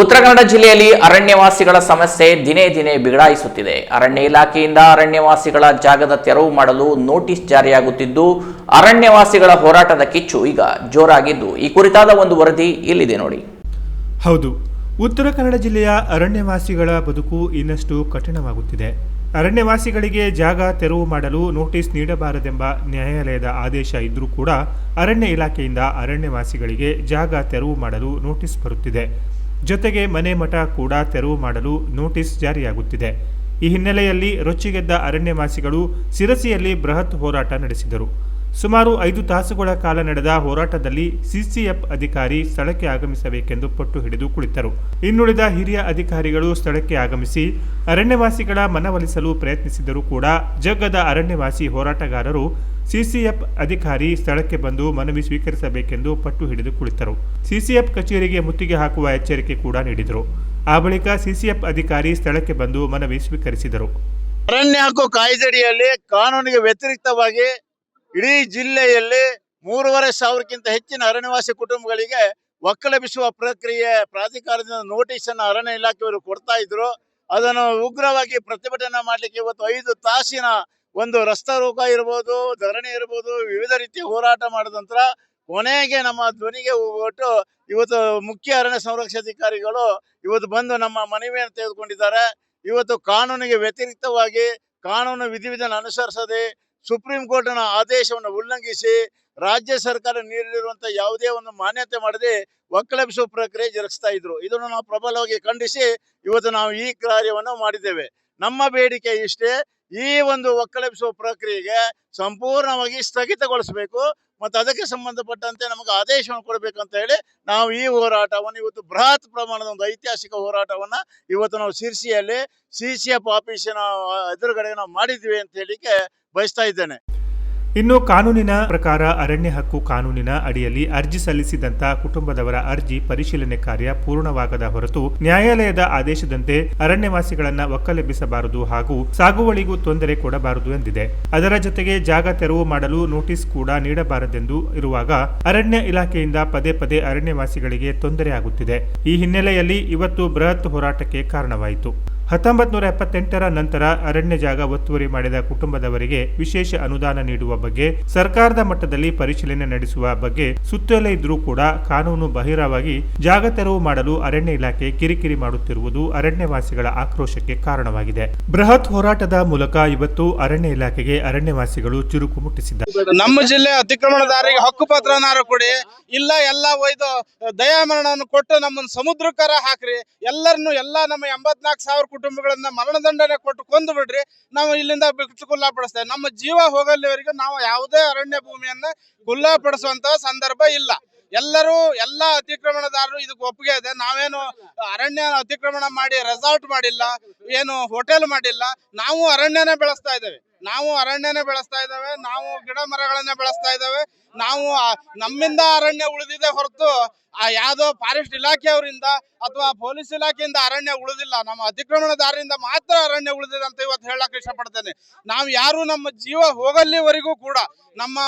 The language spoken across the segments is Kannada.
ಉತ್ತರ ಕನ್ನಡ ಜಿಲ್ಲೆಯಲ್ಲಿ ಅರಣ್ಯವಾಸಿಗಳ ಸಮಸ್ಯೆ ದಿನೇ ದಿನೇ ಬಿಗಡಾಯಿಸುತ್ತಿದೆ. ಅರಣ್ಯ ಇಲಾಖೆಯಿಂದ ಅರಣ್ಯವಾಸಿಗಳ ಜಾಗದ ತೆರವು ಮಾಡಲು ನೋಟಿಸ್ ಜಾರಿಯಾಗುತ್ತಿದ್ದು, ಅರಣ್ಯವಾಸಿಗಳ ಹೋರಾಟದ ಕಿಚ್ಚು ಈಗ ಜೋರಾಗಿದ್ದು, ಈ ಕುರಿತಾದ ಒಂದು ವರದಿ ಇಲ್ಲಿದೆ ನೋಡಿ. ಹೌದು, ಉತ್ತರ ಕನ್ನಡ ಜಿಲ್ಲೆಯ ಅರಣ್ಯವಾಸಿಗಳ ಬದುಕು ಇನ್ನಷ್ಟು ಕಠಿಣವಾಗುತ್ತಿದೆ. ಅರಣ್ಯವಾಸಿಗಳಿಗೆ ಜಾಗ ತೆರವು ಮಾಡಲು ನೋಟಿಸ್ ನೀಡಬಾರದೆಂಬ ನ್ಯಾಯಾಲಯದ ಆದೇಶ ಇದ್ದರೂ ಕೂಡ ಅರಣ್ಯ ಇಲಾಖೆಯಿಂದ ಅರಣ್ಯವಾಸಿಗಳಿಗೆ ಜಾಗ ತೆರವು ಮಾಡಲು ನೋಟಿಸ್ ಬರುತ್ತಿದೆ. ಜೊತೆಗೆ ಮನೆ ಮಠ ಕೂಡ ತೆರವು ಮಾಡಲು ನೋಟಿಸ್ ಜಾರಿಯಾಗುತ್ತಿದೆ. ಈ ಹಿನ್ನೆಲೆಯಲ್ಲಿ ರೊಚ್ಚಿಗೆದ್ದ ಅರಣ್ಯವಾಸಿಗಳು ಸಿರಸಿಯಲ್ಲಿ ಬೃಹತ್ ಹೋರಾಟ ನಡೆಸಿದರು. ಸುಮಾರು ಐದು ತಾಸುಗಳ ಕಾಲ ನಡೆದ ಹೋರಾಟದಲ್ಲಿ ಸಿಸಿಎಫ್ ಅಧಿಕಾರಿ ಸ್ಥಳಕ್ಕೆ ಆಗಮಿಸಬೇಕೆಂದು ಪಟ್ಟು ಹಿಡಿದು ಕುಳಿತರು. ಇನ್ನುಳಿದ ಹಿರಿಯ ಅಧಿಕಾರಿಗಳು ಸ್ಥಳಕ್ಕೆ ಆಗಮಿಸಿ ಅರಣ್ಯವಾಸಿಗಳ ಮನವೊಲಿಸಲು ಪ್ರಯತ್ನಿಸಿದರೂ ಕೂಡ ಜಗ್ಗದ ಅರಣ್ಯವಾಸಿ ಹೋರಾಟಗಾರರು ಸಿಸಿಎಫ್ ಅಧಿಕಾರಿ ಸ್ಥಳಕ್ಕೆ ಬಂದು ಮನವಿ ಸ್ವೀಕರಿಸಬೇಕೆಂದು ಪಟ್ಟು ಹಿಡಿದು ಕುಳಿತರು. ಸಿಸಿಎಫ್ ಕಚೇರಿಗೆ ಮುತ್ತಿಗೆ ಹಾಕುವ ಎಚ್ಚರಿಕೆ ಕೂಡ ನೀಡಿದರು. ಆ ಬಳಿಕ ಸಿಸಿಎಫ್ ಅಧಿಕಾರಿ ಸ್ಥಳಕ್ಕೆ ಬಂದು ಮನವಿ ಸ್ವೀಕರಿಸಿದರು. ಅರಣ್ಯ ಹಕ್ಕು ಕಾಯ್ದಡಿಯಲ್ಲಿ ಕಾನೂನಿಗೆ ವ್ಯತಿರಿಕ್ತವಾಗಿ ಇಡೀ ಜಿಲ್ಲೆಯಲ್ಲಿ ಮೂರುವರೆ ಸಾವಿರಕ್ಕಿಂತ ಹೆಚ್ಚಿನ ಅರಣ್ಯವಾಸಿ ಕುಟುಂಬಗಳಿಗೆ ಒಕ್ಕಲೆಬ್ಬಿಸುವ ಪ್ರಕ್ರಿಯೆ ಪ್ರಾಧಿಕಾರದಿಂದ ನೋಟಿಸ್ ಅನ್ನು ಅರಣ್ಯ ಇಲಾಖೆಯವರು ಕೊಡ್ತಾ ಇದ್ರು. ಅದನ್ನು ಉಗ್ರವಾಗಿ ಪ್ರತಿಭಟನೆ ಮಾಡಲಿಕ್ಕೆ ಇವತ್ತು ಐದು ತಾಸಿನ ಒಂದು ರಸ್ತಾ ರೋಕ ಇರ್ಬೋದು, ಧರಣಿ ಇರ್ಬೋದು, ವಿವಿಧ ರೀತಿಯ ಹೋರಾಟ ಮಾಡಿದ ನಂತರ ಕೊನೆಗೆ ನಮ್ಮ ಧ್ವನಿಗೆ ಹೋಗ್ಬಿಟ್ಟು ಇವತ್ತು ಮುಖ್ಯ ಅರಣ್ಯ ಸಂರಕ್ಷಾಧಿಕಾರಿಗಳು ಇವತ್ತು ಬಂದು ನಮ್ಮ ಮನವಿಯನ್ನು ತೆಗೆದುಕೊಂಡಿದ್ದಾರೆ. ಇವತ್ತು ಕಾನೂನಿಗೆ ವ್ಯತಿರಿಕ್ತವಾಗಿ, ಕಾನೂನು ವಿಧಿವಿಧಾನ ಅನುಸರಿಸದೆ ಸುಪ್ರೀಂ ಕೋರ್ಟ್ನ ಆದೇಶವನ್ನು ಉಲ್ಲಂಘಿಸಿ ರಾಜ್ಯ ಸರ್ಕಾರ ನೀಡಿರುವಂತಹ ಯಾವುದೇ ಒಂದು ಮಾನ್ಯತೆ ಮಾಡದೆ ಒಕ್ಕಲೆಬ್ಬಿಸುವ ಪ್ರಕ್ರಿಯೆ ಜರುಗಿಸ್ತಾ ಇದ್ರು. ಇದನ್ನು ನಾವು ಪ್ರಬಲವಾಗಿ ಖಂಡಿಸಿ ಇವತ್ತು ನಾವು ಈ ಕಾರ್ಯವನ್ನು ಮಾಡಿದ್ದೇವೆ. ನಮ್ಮ ಬೇಡಿಕೆ ಇಷ್ಟೇ ಈ ಒಂದು ಒಕ್ಕಲೆಬ್ಬಿಸುವ ಪ್ರಕ್ರಿಯೆಗೆ ಸಂಪೂರ್ಣವಾಗಿ ಸ್ಥಗಿತಗೊಳಿಸಬೇಕು ಮತ್ತು ಅದಕ್ಕೆ ಸಂಬಂಧಪಟ್ಟಂತೆ ನಮಗೆ ಆದೇಶವನ್ನು ಕೊಡಬೇಕಂತ ಹೇಳಿ ನಾವು ಈ ಹೋರಾಟವನ್ನು ಇವತ್ತು ಬೃಹತ್ ಪ್ರಮಾಣದ ಒಂದು ಐತಿಹಾಸಿಕ ಹೋರಾಟವನ್ನ ಇವತ್ತು ನಾವು ಸಿರ್ಸಿಯಲ್ಲಿ ಸಿ ಸಿ ಎಫ್ ಆಫೀಸಿನ ಎದುರುಗಡೆ ನಾವು ಮಾಡಿದ್ವಿ ಅಂತ ಹೇಳಿಕ್ಕೆ ಬಯಸ್ತಾ ಇದ್ದೇನೆ. ಇನ್ನು ಕಾನೂನಿನ ಪ್ರಕಾರ ಅರಣ್ಯ ಹಕ್ಕು ಕಾನೂನಿನ ಅಡಿಯಲ್ಲಿ ಅರ್ಜಿ ಸಲ್ಲಿಸಿದಂತ ಕುಟುಂಬದವರ ಅರ್ಜಿ ಪರಿಶೀಲನೆ ಕಾರ್ಯ ಪೂರ್ಣವಾಗದ ಹೊರತು ನ್ಯಾಯಾಲಯದ ಆದೇಶದಂತೆ ಅರಣ್ಯವಾಸಿಗಳನ್ನ ಒಕ್ಕಲೆಬ್ಬಿಸಬಾರದು ಹಾಗೂ ಸಾಗುವಳಿಗೂ ತೊಂದರೆ ಕೊಡಬಾರದು ಎಂದಿದೆ. ಅದರ ಜೊತೆಗೆ ಜಾಗ ತೆರವು ಮಾಡಲು ನೋಟಿಸ್ ಕೂಡ ನೀಡಬಾರದೆಂದು ಇರುವಾಗ ಅರಣ್ಯ ಇಲಾಖೆಯಿಂದ ಪದೇ ಪದೇ ಅರಣ್ಯವಾಸಿಗಳಿಗೆ ತೊಂದರೆಯಾಗುತ್ತಿದೆ ಈ ಹಿನ್ನೆಲೆಯಲ್ಲಿ ಇವತ್ತು ಬೃಹತ್ ಹೋರಾಟಕ್ಕೆ ಕಾರಣವಾಯಿತು. ಹತ್ತೊಂಬತ್ ನೂರ ಎಪ್ಪತ್ತೆಂಟರ ನಂತರ ಅರಣ್ಯ ಜಾಗ ಒತ್ತುವರಿ ಮಾಡಿದ ಕುಟುಂಬದವರಿಗೆ ವಿಶೇಷ ಅನುದಾನ ನೀಡುವ ಬಗ್ಗೆ, ಸರ್ಕಾರದ ಮಟ್ಟದಲ್ಲಿ ಪರಿಶೀಲನೆ ನಡೆಸುವ ಬಗ್ಗೆ ಸುತ್ತೋಲೆ ಇದ್ರೂ ಕೂಡ ಕಾನೂನು ಬಹಿರವಾಗಿ ಜಾಗ ತೆರವು ಮಾಡಲು ಅರಣ್ಯ ಇಲಾಖೆ ಕಿರಿಕಿರಿ ಮಾಡುತ್ತಿರುವುದು ಅರಣ್ಯವಾಸಿಗಳ ಆಕ್ರೋಶಕ್ಕೆ ಕಾರಣವಾಗಿದೆ. ಬೃಹತ್ ಹೋರಾಟದ ಮೂಲಕ ಇವತ್ತು ಅರಣ್ಯ ಇಲಾಖೆಗೆ ಅರಣ್ಯವಾಸಿಗಳು ಚುರುಕು ಮುಟ್ಟಿಸಿದ್ದಾರೆ. ನಮ್ಮ ಜಿಲ್ಲೆ ಅತಿಕ್ರಮಣದಾರರಿಗೆ ಹಕ್ಕು ಪತ್ರನಾರು ಕೊಡಿ, ಇಲ್ಲ ಎಲ್ಲ ಒಯ್ದು ದಯಾಮರಣವನ್ನು ಕೊಟ್ಟು ನಮ್ಮನ್ನು ಸಮುದ್ರಕರ ಹಾಕ್ರಿ, ಎಲ್ಲರನ್ನು ಎಲ್ಲ ನಮ್ಮ ಎಂಬತ್ನಾಲ್ಕು ಸಾವಿರ ಕುಟುಂಬಗಳನ್ನ ಮರಣದಂಡನೆ ಕೊಟ್ಟು ಕೊಂದು ಬಿಡ್ರಿ, ನಾವು ಇಲ್ಲಿಂದ ಬಿಟ್ಟು ಕುಲ್ಲಾಪಡಿಸ್ತೇವೆ ನಮ್ಮ ಜೀವ ಹೋಗಲ್ಲಿವರೆಗೂ ನಾವು ಯಾವುದೇ ಅರಣ್ಯ ಭೂಮಿಯನ್ನ ಕುಲ್ಲಾಪಡಿಸುವಂತ ಸಂದರ್ಭ ಇಲ್ಲ. ಎಲ್ಲರೂ ಎಲ್ಲ ಅತಿಕ್ರಮಣದಾರರು ಇದಕ್ಕೆ ಒಪ್ಪಿಗೆ ಇದೆ. ನಾವೇನು ಅರಣ್ಯ ಅತಿಕ್ರಮಣ ಮಾಡಿ ರೆಸಾರ್ಟ್ ಮಾಡಿಲ್ಲ, ಏನು ಹೋಟೆಲ್ ಮಾಡಿಲ್ಲ, ನಾವು ಅರಣ್ಯನೇ ಬೆಳೆಸ್ತಾ ಇದ್ದೇವೆ. ನಾವು ಅರಣ್ಯನೇ ಬೆಳೆಸ್ತಾ ಇದ್ದೇವೆ, ನಾವು ಗಿಡ ಮರಗಳನ್ನೇ ಬೆಳೆಸ್ತಾ ಇದ್ದೇವೆ, ನಾವು ನಮ್ಮಿಂದ ಅರಣ್ಯ ಉಳಿದಿದೆ ಹೊರತು ಆ ಯಾವುದೋ ಫಾರೆಸ್ಟ್ ಇಲಾಖೆಯವರಿಂದ ಅಥವಾ ಪೊಲೀಸ್ ಇಲಾಖೆಯಿಂದ ಅರಣ್ಯ ಉಳಿದಿಲ್ಲ. ನಮ್ಮ ಅತಿಕ್ರಮಣದಾರರಿಂದ ಮಾತ್ರ ಅರಣ್ಯ ಉಳಿದಿದೆ ಅಂತ ಇವತ್ತು ಹೇಳಕ್ ಇಷ್ಟಪಡ್ತೇನೆ. ನಾವು ಯಾರು ನಮ್ಮ ಜೀವ ಹೋಗಲ್ಲಿವರೆಗೂ ಕೂಡ ನಮ್ಮ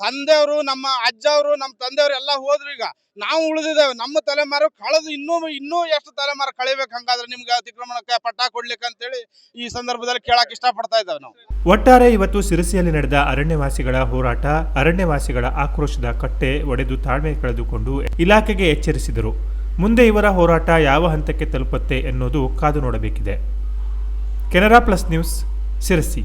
ತಂದೆಯವರು, ನಮ್ಮ ಅಜ್ಜವರು ನಮ್ಮ ತಂದೆಯವರು ಎಲ್ಲ ಹೋದ್ರು ಈಗ ನಾವು ಉಳಿದಿದ್ದೇವೆ. ನಮ್ಮ ತಲೆಮಾರು ಕಳೆದು ಇನ್ನೂ ಇನ್ನೂ ಎಷ್ಟು ತಲೆಮಾರು ಕಳಿಬೇಕು ಹಂಗಾದ್ರೆ ನಿಮ್ಗೆ ಅತಿಕ್ರಮಣಕ್ಕೆ ಪಟ್ಟ ಕೊಡ್ಲಿಕ್ಕೆ ಅಂತೇಳಿ ಈ ಸಂದರ್ಭದಲ್ಲಿ ಕೇಳಕ್ ಇಷ್ಟಪಡ್ತಾ ಇದ್ದೇವೆ ನಾವು. ಒಟ್ಟಾರೆ ಇವತ್ತು ಸಿರಸಿಯಲ್ಲಿ ನಡೆದ ಅರಣ್ಯವಾಸಿಗಳ ಹೋರಾಟ, ಅರಣ್ಯವಾಸಿಗಳ ಆಕ್ರೋಶದ ಕಟ್ಟೆ ಒಡೆದು ತಾಳ್ಮೆ ಕಳೆದುಕೊಂಡು ಇಲಾಖೆಗೆ ಎಚ್ಚರಿಸಿದರು. ಮುಂದೆ ಇವರ ಹೋರಾಟ ಯಾವ ಹಂತಕ್ಕೆ ತಲುಪುತ್ತೆ ಎನ್ನುವುದು ಕಾದು ನೋಡಬೇಕಿದೆ. Canara plus news Sirsi